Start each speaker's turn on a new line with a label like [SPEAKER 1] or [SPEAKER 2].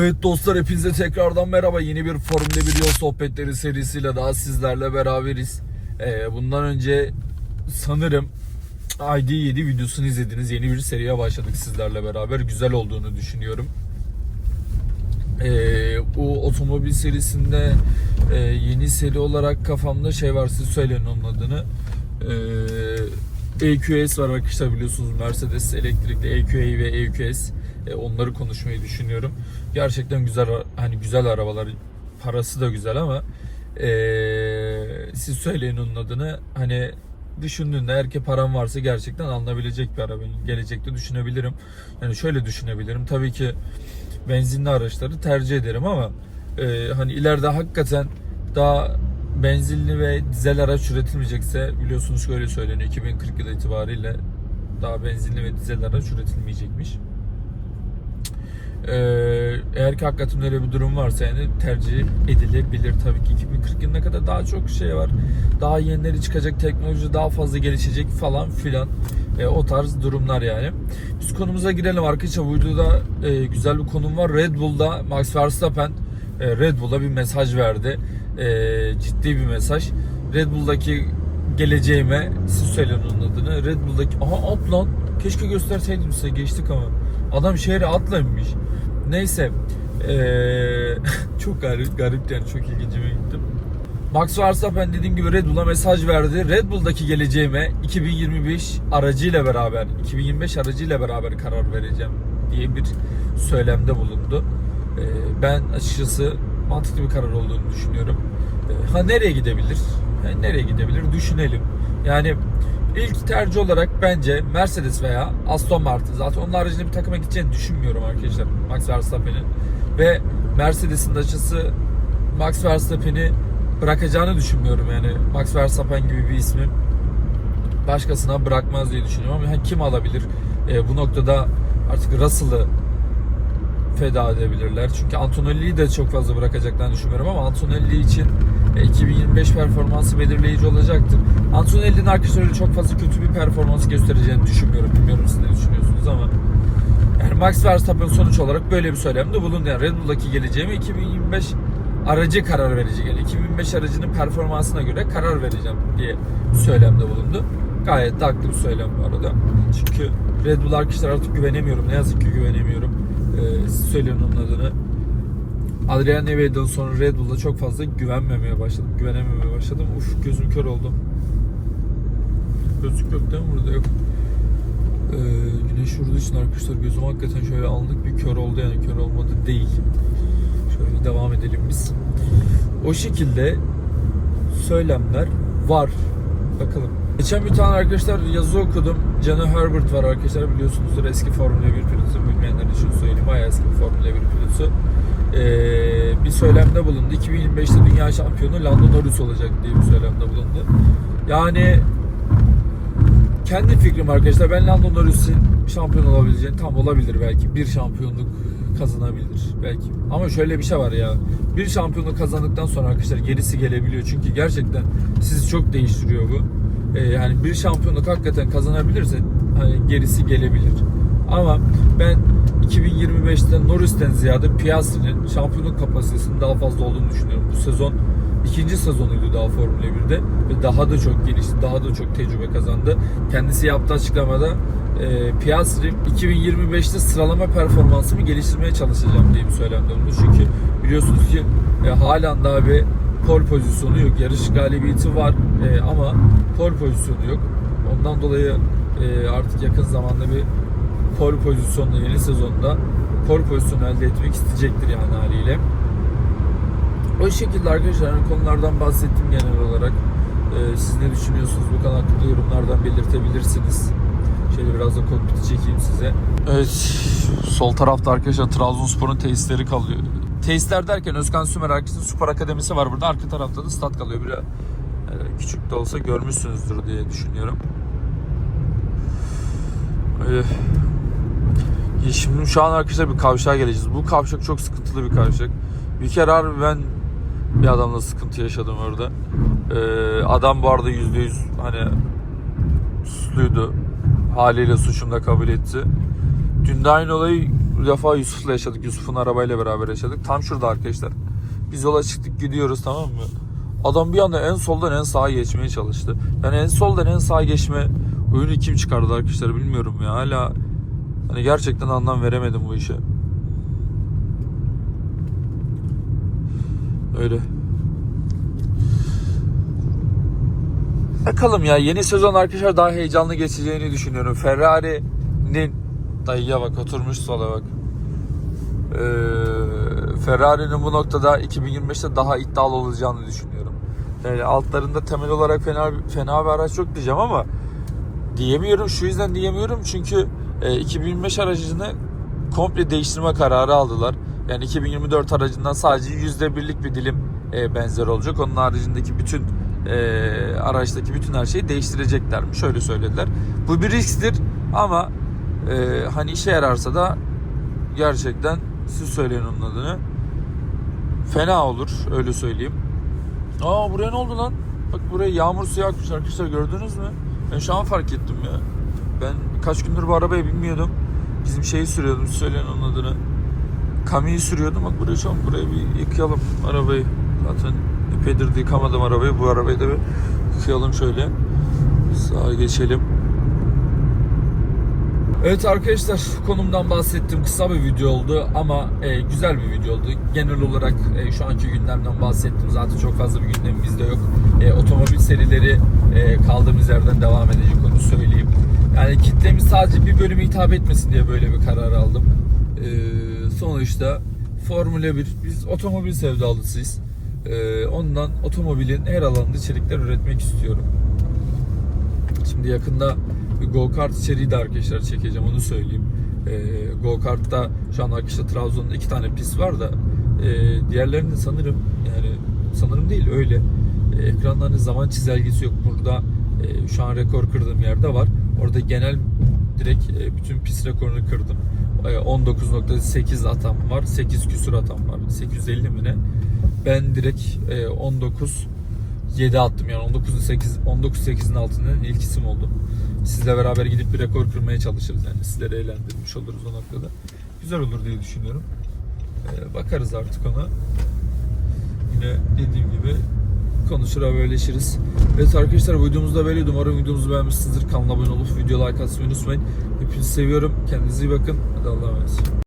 [SPEAKER 1] Evet dostlar hepinize tekrardan merhaba. Yeni bir Formula 1 yol sohbetleri serisiyle daha sizlerle beraberiz. Ee, bundan önce sanırım ID7 videosunu izlediniz. Yeni bir seriye başladık sizlerle beraber. Güzel olduğunu düşünüyorum. Ee, bu otomobil serisinde e, yeni seri olarak kafamda şey var siz söyleyin onun adını. Ee, EQS var arkadaşlar biliyorsunuz Mercedes elektrikli EQA ve EQS. E, onları konuşmayı düşünüyorum. Gerçekten güzel hani güzel arabalar. Parası da güzel ama e, siz söyleyin onun adını. Hani düşündüğünde eğer ki param varsa gerçekten alınabilecek bir araba. Gelecekte düşünebilirim. Yani şöyle düşünebilirim. Tabii ki benzinli araçları tercih ederim ama e, hani ileride hakikaten daha benzinli ve dizel araç üretilmeyecekse biliyorsunuz şöyle söyleniyor 2040 yılı itibariyle daha benzinli ve dizel araç üretilmeyecekmiş. Ee, eğer ki hakikaten öyle bir durum varsa yani tercih edilebilir. Tabii ki 2040 yılına kadar daha çok şey var. Daha yenileri çıkacak teknoloji daha fazla gelişecek falan filan. Ee, o tarz durumlar yani. Biz konumuza girelim arkadaşlar. Bu videoda e, güzel bir konum var. Red Bull'da Max Verstappen e, Red Bull'a bir mesaj verdi. E, ciddi bir mesaj. Red Bull'daki geleceğime siz söyleyin onun adını. Red Bull'daki aha at keşke gösterseydim size geçtik ama adam şehre atla inmiş neyse eee, çok garip, garip yani çok ilgincime gittim Max Verstappen dediğim gibi Red Bull'a mesaj verdi. Red Bull'daki geleceğime 2025 aracıyla beraber, 2025 aracıyla beraber karar vereceğim diye bir söylemde bulundu. Ee, Ben açıkçası mantıklı bir karar olduğunu düşünüyorum. Ee, Ha nereye gidebilir? Yani nereye gidebilir? Düşünelim. Yani ilk tercih olarak bence Mercedes veya Aston Martin. Zaten onun haricinde bir takıma gideceğini düşünmüyorum arkadaşlar. Max Verstappen'in. Ve Mercedes'in de açısı Max Verstappen'i bırakacağını düşünmüyorum yani. Max Verstappen gibi bir ismi başkasına bırakmaz diye düşünüyorum ama kim alabilir? E, bu noktada artık Russell'ı feda edebilirler. Çünkü Antonelli'yi de çok fazla bırakacaklarını düşünmüyorum ama Antonelli için 2025 performansı belirleyici olacaktır. Antonelli'nin arkadaşlar öyle çok fazla kötü bir performans göstereceğini düşünmüyorum. Bilmiyorum siz ne düşünüyorsunuz ama yani Max Verstappen sonuç olarak böyle bir söylemde bulundu. Yani Red Bull'daki geleceğimi 2025 aracı karar verecek. Yani 2025 aracının performansına göre karar vereceğim diye söylemde bulundu. Gayet de haklı bir söylem bu arada. Çünkü Red Bull arkadaşlar artık güvenemiyorum. Ne yazık ki güvenemiyorum. Ee, söyleyin onun adını. Adrian Newey'den sonra Red Bull'a çok fazla güvenmemeye başladım. Güvenememeye başladım. Uf gözüm kör oldu. Gözlük yok değil mi burada? Yok. Ee, güneş vurduğu için arkadaşlar gözüm hakikaten şöyle anlık bir kör oldu yani kör olmadı değil. Şöyle devam edelim biz. O şekilde söylemler var. Bakalım. Geçen bir tane arkadaşlar yazı okudum. Jenna Herbert var arkadaşlar biliyorsunuzdur eski Formula 1 pilotu bilmeyenler için söyleyeyim. Bayağı eski bir Formula 1 pilotu. Ee, bir söylemde bulundu. 2025'te dünya şampiyonu Lando Norris olacak diye bir söylemde bulundu. Yani kendi fikrim arkadaşlar ben Lando Norris'in şampiyon olabileceğini tam olabilir belki. Bir şampiyonluk kazanabilir belki. Ama şöyle bir şey var ya. Bir şampiyonluk kazandıktan sonra arkadaşlar gerisi gelebiliyor. Çünkü gerçekten sizi çok değiştiriyor bu. Ee, yani bir şampiyonluk hakikaten kazanabilirse hani gerisi gelebilir. Ama ben 2025'te Norris'ten ziyade Piastri'nin şampiyonluk kapasitesinin daha fazla olduğunu düşünüyorum. Bu sezon ikinci sezonuydu daha Formula 1'de ve daha da çok gelişti, daha da çok tecrübe kazandı. Kendisi yaptığı açıklamada e, Piastri 2025'te sıralama performansımı geliştirmeye çalışacağım diye bir söylemde bulundu. Çünkü biliyorsunuz ki e, halen daha bir pole pozisyonu yok. Yarış galibiyeti var e, ama pole pozisyonu yok. Ondan dolayı e, artık yakın zamanda bir pole pozisyonla yeni sezonda pole pozisyonu elde etmek isteyecektir yani haliyle. O şekilde arkadaşlar hani konulardan bahsettim genel olarak. Ee, siz ne düşünüyorsunuz bu konu hakkında yorumlardan belirtebilirsiniz. Şöyle biraz da kokpiti çekeyim size. Evet sol tarafta arkadaşlar Trabzonspor'un tesisleri kalıyor. Tesisler derken Özkan Sümer arkadaşlar Spor Akademisi var burada. Arka tarafta da stat kalıyor. Biraz e, küçük de olsa görmüşsünüzdür diye düşünüyorum. Ee, Şimdi şu an arkadaşlar bir kavşağa geleceğiz. Bu kavşak çok sıkıntılı bir kavşak. Bir kere harbi ben bir adamla sıkıntı yaşadım orada. Ee, adam bu arada yüzde yüz hani suçluydu. Haliyle suçunu da kabul etti. Dün de aynı olayı Bu defa Yusuf'la yaşadık. Yusuf'un arabayla beraber yaşadık. Tam şurada arkadaşlar. Biz yola çıktık gidiyoruz tamam mı? Adam bir anda en soldan en sağa geçmeye çalıştı. Yani en soldan en sağa geçme oyunu kim çıkardı arkadaşlar bilmiyorum ya. Hala hani gerçekten anlam veremedim bu işe. Öyle. Bakalım ya yeni sezon arkadaşlar daha heyecanlı geçeceğini düşünüyorum. Ferrari'nin dayıya bak oturmuş sola bak. Ee, Ferrari'nin bu noktada 2025'te daha iddialı olacağını düşünüyorum. Yani altlarında temel olarak fena fena bir araç yok diyeceğim ama diyemiyorum. Şu yüzden diyemiyorum çünkü e, 2025 aracını komple değiştirme kararı aldılar. Yani 2024 aracından sadece %1'lik bir dilim e, benzer olacak. Onun haricindeki bütün e, araçtaki bütün her şeyi değiştireceklermiş. Şöyle söylediler. Bu bir risktir ama e, hani işe yararsa da gerçekten siz söyleyin onun adını. Fena olur öyle söyleyeyim. Aa buraya ne oldu lan? Bak buraya yağmur suyu akmış arkadaşlar gördünüz mü? Ben şu an fark ettim ya. Ben kaç gündür bu arabaya binmiyordum. Bizim şeyi sürüyordum söyleyin onun adını. Kamiyi sürüyordum. Bak buraya an buraya bir yıkayalım arabayı. Zaten epeydir de yıkamadım arabayı. Bu arabayı da bir yıkayalım şöyle. Sağa geçelim. Evet arkadaşlar konumdan bahsettim kısa bir video oldu ama e, güzel bir video oldu. Genel olarak e, şu anki gündemden bahsettim zaten çok fazla bir gündemimiz de yok. E, otomobil serileri e, kaldığımız yerden devam edecek onu söyleyeyim. Yani kitlemiz sadece bir bölüme hitap etmesin diye böyle bir karar aldım. E, sonuçta Formula 1 biz otomobil sevdalısıyız. E, ondan otomobilin her alanında içerikler üretmek istiyorum. Şimdi yakında go kart içeriği de arkadaşlar çekeceğim onu söyleyeyim. Ee, go kart'ta şu an arkadaşlar Trabzon'da iki tane pist var da e, diğerlerinde sanırım yani sanırım değil öyle. E, ekranda hani zaman çizelgesi yok. Burada e, şu an rekor kırdığım yerde var. Orada genel direkt e, bütün pist rekorunu kırdım. E, 19.8 atam var. 8 küsur atam var. 850 mi ne? Ben direkt e, 19 7 attım yani 19 8 19 8'in altında ilk isim oldum. Sizle beraber gidip bir rekor kırmaya çalışırız yani sizleri eğlendirmiş oluruz o noktada. Güzel olur diye düşünüyorum. Ee, bakarız artık ona. Yine dediğim gibi konuşur haberleşiriz. Evet arkadaşlar videomuzda böyleydi. Umarım videomuzu beğenmişsinizdir. Kanala abone olup video like atmayı unutmayın. Hepinizi seviyorum. Kendinize iyi bakın. Hadi Allah'a emanet.